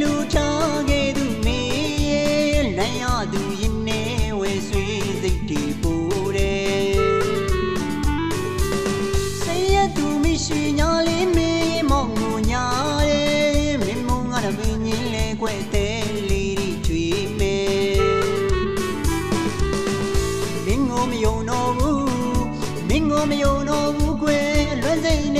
လူထားခဲ့သူမင်းရဲ့လမ်းရသူရင်နေဝဲဆွေးစိတ်တွေပိုးတယ်ဆေးရသူမရှိညာလေးမင်းမောင်ငူညာရဲ့မင်းမုံငါတပင်းကြီးလဲခွဲ့တဲ့လေးတွေကြွေမဲမင်းငုံမယုံတော့ဘူးမင်းငုံမယုံတော့ဘူးကွယ်လွန်စိတ်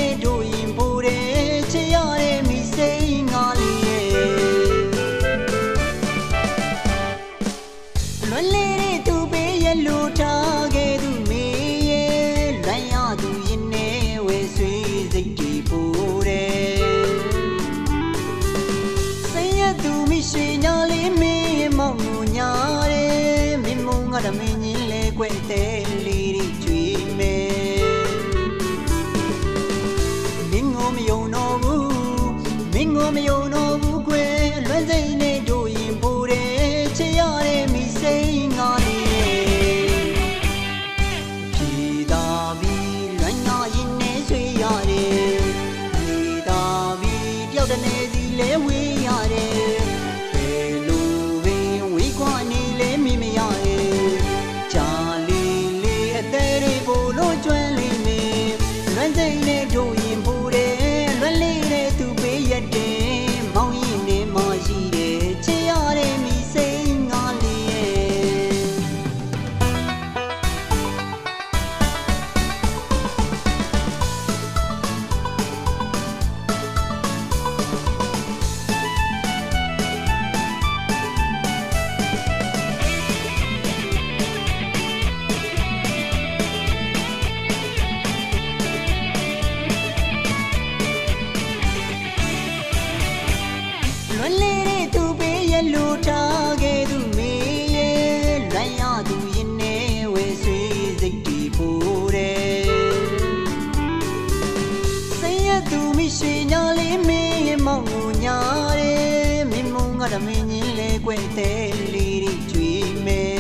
င်းမုံကတမင်းကြီးလဲကွဲ့တဲ့လေးတွေကျွေးမယ်မင်းကိုမယုံတော့ဘူးမင်းကိုမယုံတော့ဘူးကွယ်လွမ်းစိတ်နဲ့တို့ရင်ပိုးတယ်ချစ်ရတဲ့မိစိတ်ငါလေးဖြီသာပြီးလွမ်းညာရင်နဲ့ဆွေးရတယ်ဖြီသာပြီးတယောက်တည်းစီလဲဝေးရတယ် ရှိညာလေးမင်းရဲ့မောင်ကိုညာတယ်မင်းမုံကတမင်းကြီးလဲကွဲ့တဲ့လေးတွေကျွေးမယ်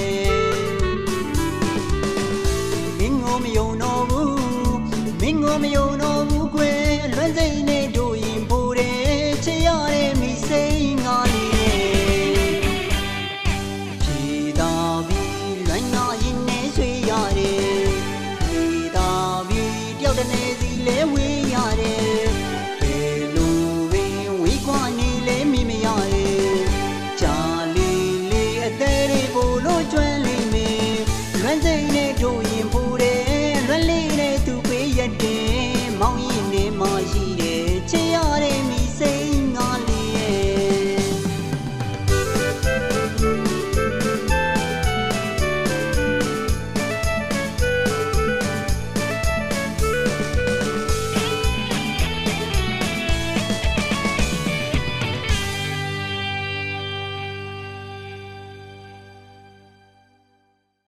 မင်းကိုမယုံတော့ဘူးမင်းကိုမယုံတော့ဘူးကွယ်လွမ်းစိတ်နဲ့တို့ရင်ပိုးတယ်ချစ်ရတဲ့မိစိတ်ငါလေးရဲ့ဖြီသာပြီးလွမ်းနာရင်နဲ့ဆွေးရတယ်ဖြီသာပြီးတယောက်တည်းစီလဲဝ